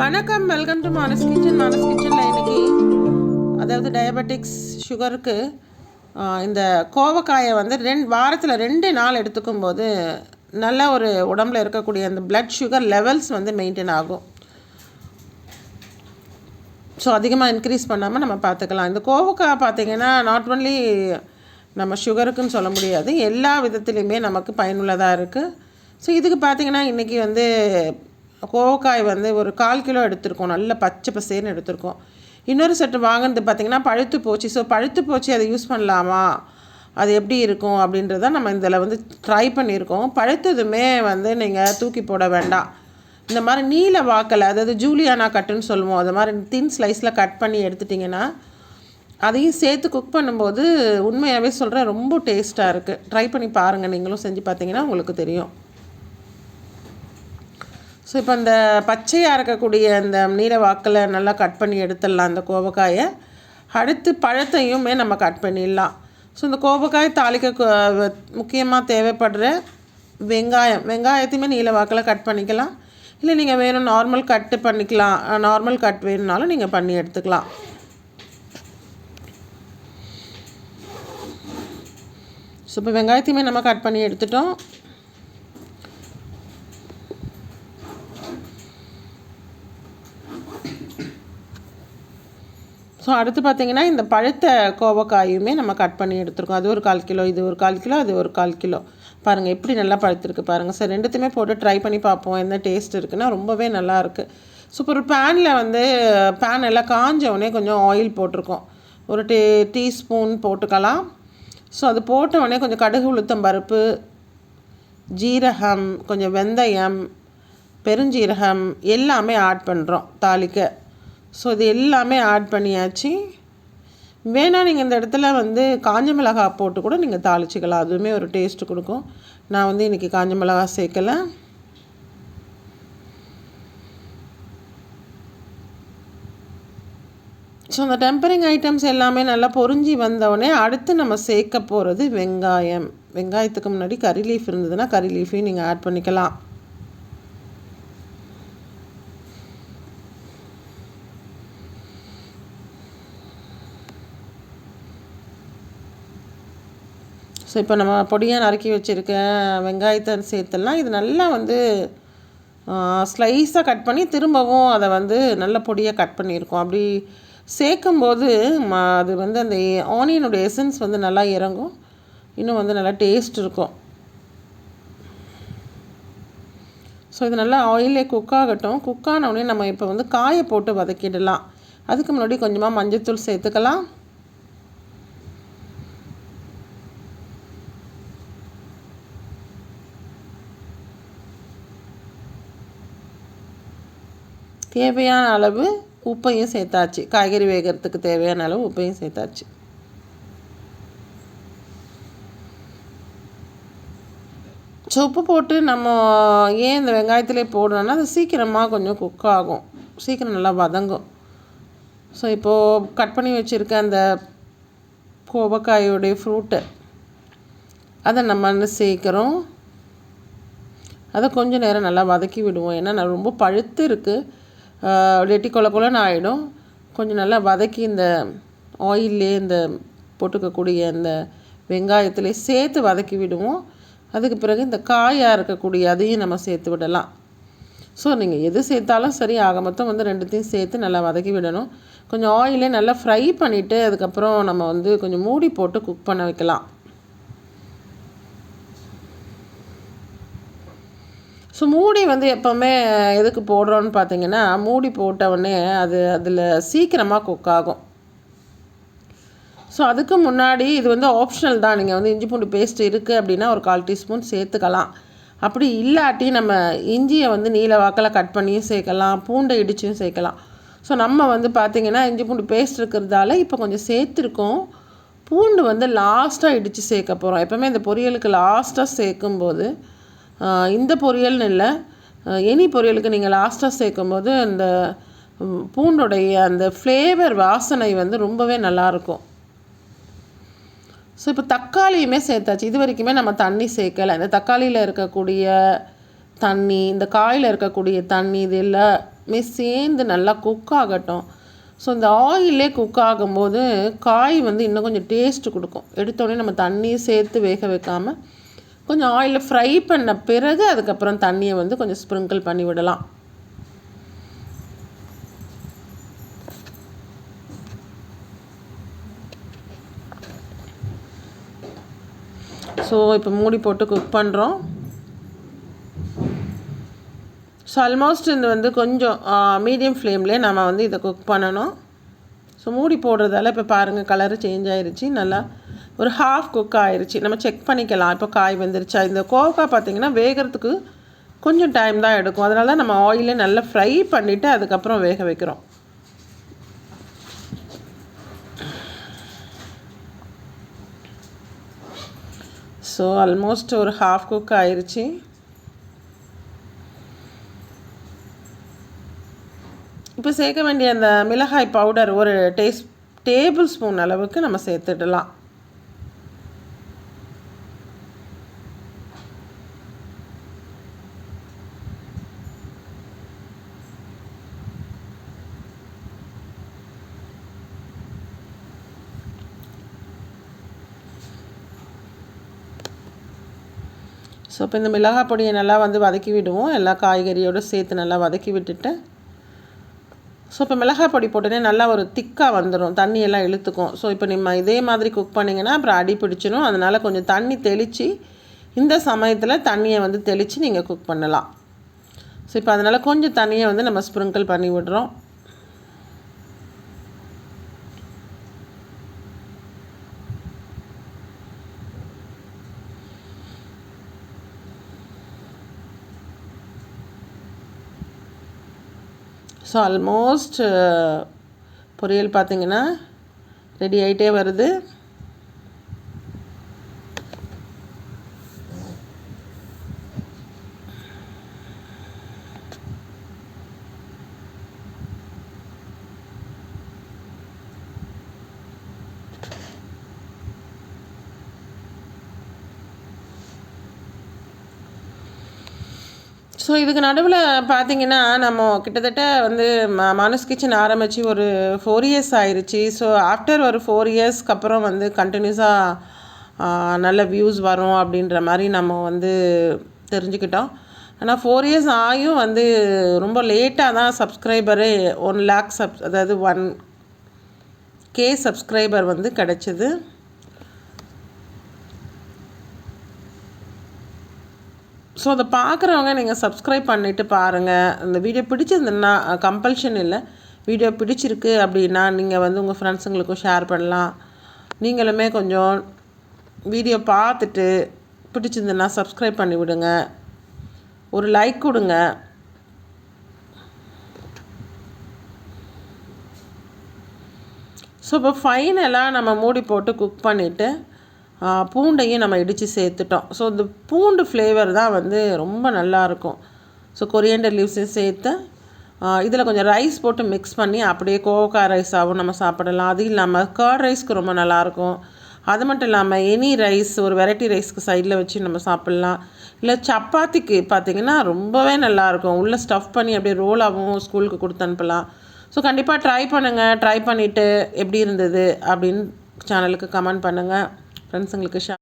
வணக்கம் welcome to Manas kitchen Manas கிச்சனில் இன்னைக்கு அதாவது டயபெட்டிக்ஸ் சுகருக்கு இந்த கோவக்காயை வந்து ரெண்டு வாரத்தில் ரெண்டு நாள் எடுத்துக்கும் போது நல்ல ஒரு உடம்புல இருக்கக்கூடிய அந்த பிளட் சுகர் லெவல்ஸ் வந்து மெயின்டைன் ஆகும். ஸோ அதிகமாக இன்க்ரீஸ் பண்ணாமல் நம்ம பார்த்துக்கலாம். இந்த கோவக்காய் பார்த்திங்கன்னா நாட் ஒன்லி நம்ம சுகருக்குன்னு சொல்ல முடியாது எல்லா விதத்துலேயுமே நமக்கு பயனுள்ளதாக இருக்குது ஸோ இதுக்கு பார்த்திங்கன்னா இன்றைக்கி வந்து கோவக்காய் வந்து ஒரு கால் கிலோ எடுத்திருக்கோம். நல்ல பச்சை பசேர்னு எடுத்திருக்கோம். இன்னொரு செட்டு வாங்கினது பார்த்திங்கன்னா பழுத்து போச்சு. ஸோ பழுத்து போச்சு அதை யூஸ் பண்ணலாமா? அது எப்படி இருக்கும் அப்படின்றத நம்ம இதில் வந்து ட்ரை பண்ணியிருக்கோம். பழுத்ததுமே வந்து நீங்கள் தூக்கி போட வேண்டாம். இந்த மாதிரி நீல வாக்கில் அதாவது ஜூலியானா கட்டுன்னு சொல்லுவோம். அது மாதிரி தின் ஸ்லைஸில் கட் பண்ணி எடுத்துட்டிங்கன்னா அதையும் சேர்த்து குக் பண்ணும்போது உண்மையாகவே சொல்கிறேன் ரொம்ப டேஸ்ட்டாக இருக்குது ட்ரை பண்ணி பாருங்கள் நீங்களும் செஞ்சு பார்த்தீங்கன்னா உங்களுக்கு தெரியும். ஸோ இப்போ இந்த பச்சையாக இருக்கக்கூடிய அந்த நீல வாக்கில் நல்லா கட் பண்ணி எடுத்துடலாம் அந்த கோவக்காயை. அடுத்து பழத்தையுமே நம்ம கட் பண்ணிடலாம். ஸோ இந்த கோவக்காய் தாளிக்க முக்கியமாக தேவைப்படுற வெங்காயம். வெங்காயத்தையுமே நீல வாக்கில் கட் பண்ணிக்கலாம். இல்லை நீங்கள் வேணும் நார்மல் கட்டு பண்ணிக்கலாம். நார்மல் கட் வேணும்னாலும் நீங்கள் பண்ணி எடுத்துக்கலாம். ஸோ இப்போ வெங்காயத்தையுமே நம்ம கட் பண்ணி எடுத்துட்டோம். ஸோ அடுத்து பார்த்திங்கன்னா இந்த பழுத்த கோவக்காயுமே நம்ம கட் பண்ணி எடுத்துருக்கோம். அது ஒரு கால் கிலோ இது ஒரு கால் கிலோ அது ஒரு கால் கிலோ. பாருங்கள் எப்படி நல்லா பழுத்திருக்கு பாருங்கள் சார் ரெண்டுத்தையுமே போட்டு ட்ரை பண்ணி பார்ப்போம் என்ன டேஸ்ட் இருக்குன்னா. ரொம்பவே நல்லாயிருக்கு ஸோ இப்போ ஒரு பேனில் வந்து பேன் எல்லாம் காஞ்ச உடனே கொஞ்சம் ஆயில் போட்டிருக்கோம். ஒரு டீ டீஸ்பூன் போட்டுக்கலாம். ஸோ அது போட்ட உடனே கொஞ்சம் கடுகு உளுத்தம் பருப்பு ஜீரகம் கொஞ்சம் வெந்தயம் பெருஞ்சீரகம் எல்லாமே ஆட் பண்ணுறோம் தாளிக்க. ஸோ இது எல்லாமே ஆட் பண்ணியாச்சு. வேணால் நீங்கள் இந்த இடத்துல வந்து காஞ்ச மிளகாய் போட்டு கூட நீங்கள் தாளிச்சிக்கலாம். அதுவுமே ஒரு டேஸ்ட்டு கொடுக்கும். நான் வந்து இன்றைக்கி காஞ்ச மிளகா சேர்க்கலை. ஸோ அந்த டெம்பரிங் ஐட்டம்ஸ் எல்லாமே நல்லா பொறிஞ்சி வந்தவுடனே அடுத்து நம்ம சேர்க்க போகிறது வெங்காயம். வெங்காயத்துக்கு முன்னாடி கறி லீஃப் இருந்ததுன்னா கறி லீஃபையும் நீங்கள் ஆட் பண்ணிக்கலாம். ஸோ இப்போ நம்ம பொடியாக நறுக்கி வச்சுருக்க வெங்காயத்தை சேர்த்துலாம். இது நல்லா வந்து ஸ்லைஸாக கட் பண்ணி திரும்பவும் அதை வந்து நல்ல பொடியாக கட் பண்ணியிருக்கோம். அப்படி சேர்க்கும்போது ம அது வந்து அந்த ஆனியனுடைய எசன்ஸ் வந்து நல்லா இறங்கும். இன்னும் வந்து நல்லா டேஸ்ட் இருக்கும். ஸோ இது நல்லா ஆயிலே குக் ஆகட்டும். குக் ஆனவுடனே நம்ம இப்போ வந்து காயை போட்டு வதக்கிடலாம். அதுக்கு முன்னாடி கொஞ்சமாக மஞ்சத்தூள் சேர்த்துக்கலாம். தேவையான அளவு உப்பையும் சேர்த்தாச்சு. காய்கறி வேகிறதுக்கு தேவையான அளவு உப்பையும் சேர்த்தாச்சு. ஸோ உப்பு போட்டு நம்ம ஏன் இந்த வெங்காயத்திலே போடுறோன்னா அது சீக்கிரமாக கொஞ்சம் குக் ஆகும். சீக்கிரம் நல்லா வதங்கும். ஸோ இப்போது கட் பண்ணி வச்சுருக்க அந்த கோவக்காயோடைய ஃப்ரூட்டு அதை நம்ம வந்து சேர்க்குறோம்? அதை கொஞ்சம் நேரம் நல்லா வதக்கி விடுவோம். ஏன்னா நான் ரொம்ப பழுத்து இருக்குது லெட்டி கொல கொலன்னு ஆகிடும் கொஞ்சம் நல்லா வதக்கி இந்த ஆயிலே இந்த போட்டுக்கக்கூடிய இந்த வெங்காயத்திலே சேர்த்து வதக்கி விடுவோம். அதுக்கு பிறகு இந்த காயாக இருக்கக்கூடிய அதையும் நம்ம சேர்த்து விடலாம். ஸோ நீங்கள் எது சேர்த்தாலும் சரி ஆக மொத்தம் வந்து ரெண்டுத்தையும் சேர்த்து நல்லா வதக்கி விடணும். கொஞ்சம் ஆயிலே நல்லா ஃப்ரை பண்ணிவிட்டு அதுக்கப்புறம் நம்ம வந்து கொஞ்சம் மூடி போட்டு குக் பண்ண வைக்கலாம். ஸோ மூடி வந்து எப்போவுமே எதுக்கு போடுறோன்னு பார்த்தீங்கன்னா மூடி போட்டவுடனே அது அதில் சீக்கிரமாக குக் ஆகும். ஸோ அதுக்கு முன்னாடி இது வந்து ஆப்ஷனல் தான். நீங்கள் வந்து இஞ்சி பூண்டு பேஸ்ட் இருக்குது அப்படின்னா ஒரு கால் டீஸ்பூன் சேர்த்துக்கலாம். அப்படி இல்லாட்டி நம்ம இஞ்சியை வந்து நீல வாக்கில் கட் பண்ணியும் சேர்க்கலாம் பூண்டை இடிச்சும் சேர்க்கலாம். ஸோ நம்ம வந்து பார்த்திங்கன்னா இஞ்சி பூண்டு பேஸ்ட் இருக்கிறதால இப்போ கொஞ்சம் சேர்த்துருக்கோம். பூண்டு வந்து லாஸ்ட்டாக இடித்து சேர்க்க போகிறோம் எப்போவுமே இந்த பொரியலுக்கு லாஸ்ட்டாக சேர்க்கும்போது இந்த பொரியல்னு இல்லை. எனி பொரியலுக்கு நீங்கள் லாஸ்ட்டாக சேர்க்கும்போது அந்த பூண்டுடைய அந்த ஃப்ளேவர் வாசனை வந்து ரொம்பவே நல்லாயிருக்கும் ஸோ இப்போ தக்காளியுமே சேர்த்தாச்சு. இது வரைக்குமே நம்ம தண்ணி சேர்க்கலை. இந்த தக்காளியில் இருக்கக்கூடிய தண்ணி இந்த காயில் இருக்கக்கூடிய தண்ணி இது எல்லாமே சேர்ந்து நல்லா குக் ஆகட்டும். ஸோ இந்த ஆயிலே குக் ஆகும்போது காய் வந்து இன்னும் கொஞ்சம் டேஸ்ட்டு கொடுக்கும். எடுத்தோடனே நம்ம தண்ணியை சேர்த்து வேக வைக்காமல் கொஞ்சம் ஆயிலில் ஃப்ரை பண்ண பிறகு அதுக்கப்புறம் தண்ணியை வந்து கொஞ்சம் ஸ்ப்ரிங்கிள் பண்ணி விடலாம். ஸோ இப்போ மூடி போட்டு குக் பண்ணுறோம் ஸோ ஆல்மோஸ்ட் இது வந்து கொஞ்சம் மீடியம் ஃப்ளேம்லேயே நம்ம வந்து இதை குக் பண்ணணும். ஸோ மூடி போடுறதால இப்போ பாருங்கள் கலரு சேஞ்ச் ஆயிடுச்சு நல்லா ஒரு ஹாஃப் குக் ஆயிடுச்சு நம்ம செக் பண்ணிக்கலாம். இப்போ காய் வந்துருச்சா? இந்த கோவக்காய் பார்த்திங்கன்னா வேகிறதுக்கு கொஞ்சம் டைம் தான் எடுக்கும். அதனால தான் நம்ம ஆயிலே நல்லா ஃப்ரை பண்ணிவிட்டு அதுக்கப்புறம் வேக வைக்கிறோம். ஸோ ஆல்மோஸ்ட் ஒரு ஹாஃப் குக் ஆயிடுச்சு இப்போ சேர்க்க வேண்டிய அந்த மிளகாய் பவுடர் ஒரு டேஸ்ட் டேபிள் ஸ்பூன் அளவுக்கு நம்ம சேர்த்துடலாம். ஸோ இப்போ இந்த மிளகாய் பொடியை நல்லா வந்து வதக்கி விடுவோம். எல்லா காய்கறியோடு சேர்த்து நல்லா வதக்கி விட்டுட்டு. ஸோ இப்போ மிளகாய் பொடி போட்டோன்னே நல்லா ஒரு திக்காக வந்துடும் தண்ணியெல்லாம் இழுத்துக்கும். ஸோ இப்போ நம்ம இதே மாதிரி குக் பண்ணிங்கன்னா அப்புறம் அடி பிடிச்சிடும் அதனால் கொஞ்சம் தண்ணி தெளித்து இந்த சமயத்தில் தண்ணியை வந்து தெளித்து நீங்கள் குக் பண்ணலாம். ஸோ இப்போ அதனால் கொஞ்சம் தண்ணியை வந்து நம்ம ஸ்ப்ரிங்கிள் பண்ணி விடுறோம். ஸோ ஆல்மோஸ்ட் uh, பொரியல் பார்த்திங்கன்னா ரெடி ஆகிட்டே வருது. ஸோ இதுக்கு நடுவில் பார்த்தீங்கன்னா நம்ம கிட்டத்தட்ட வந்து ம மனஸ் கிச்சன் ஆரம்பித்து ஒரு ஃபோர் இயர்ஸ் ஆயிடுச்சு ஸோ ஆஃப்டர் ஒரு ஃபோர் இயர்ஸ்க்கு அப்புறம் வந்து கண்டினியூஸாக நல்ல வியூஸ் வரும் அப்படின்ற மாதிரி நம்ம வந்து தெரிஞ்சுக்கிட்டோம். ஆனால் ஃபோர் இயர்ஸ் ஆகியும் வந்து ரொம்ப லேட்டாக தான் சப்ஸ்கிரைபரே ஒன் லேக் சப் அதாவது ஒன் கே சப்ஸ்கிரைபர் வந்து கிடச்சிது. ஸோ அதை பார்க்குறவங்க நீங்கள் சப்ஸ்கிரைப் பண்ணிவிட்டு பாருங்கள் இந்த வீடியோ பிடிச்சிருந்ததுன்னா கம்பல்ஷன் இல்லை. வீடியோ பிடிச்சிருக்கு அப்படின்னா நீங்கள் வந்து உங்கள் ஃப்ரெண்ட்ஸுங்களுக்கும் ஷேர் பண்ணலாம். நீங்களுமே கொஞ்சம் வீடியோ பார்த்துட்டு பிடிச்சிருந்ததுன்னா சப்ஸ்கிரைப் பண்ணி விடுங்க. ஒரு லைக் கொடுங்க. ஸோ இப்போ ஃபைனலாக நம்ம மூடி போட்டு குக் பண்ணிவிட்டு பூண்டையும் நம்ம இடித்து சேர்த்துட்டோம். ஸோ இந்த பூண்டு ஃப்ளேவர் தான் வந்து ரொம்ப நல்லாயிருக்கும் ஸோ கொரியண்டர் லீவ்ஸையும் சேர்த்து இதில் கொஞ்சம் ரைஸ் போட்டு மிக்ஸ் பண்ணி அப்படியே கோவக்காய் ரைஸாகவும் நம்ம சாப்பிடலாம். அது இல்லாமல் கர்ட் ரைஸ்க்கு ரொம்ப நல்லாயிருக்கும் அது மட்டும் இல்லாமல் எனி ரைஸ் ஒரு வெரைட்டி ரைஸ்க்கு சைடில் வச்சு நம்ம சாப்பிட்லாம். இல்லை சப்பாத்திக்கு பார்த்திங்கன்னா ரொம்பவே நல்லாயிருக்கும் உள்ளே ஸ்டஃப் பண்ணி அப்படியே ரோலாகவும் ஸ்கூலுக்கு கொடுத்து அனுப்பலாம். ஸோ கண்டிப்பாக ட்ரை பண்ணுங்கள் ட்ரை பண்ணிவிட்டு எப்படி இருந்தது அப்படின்னு சேனலுக்கு கமெண்ட் பண்ணுங்கள் ஃப்ரெண்ட்ஸுங்களுக்கு ஷேர்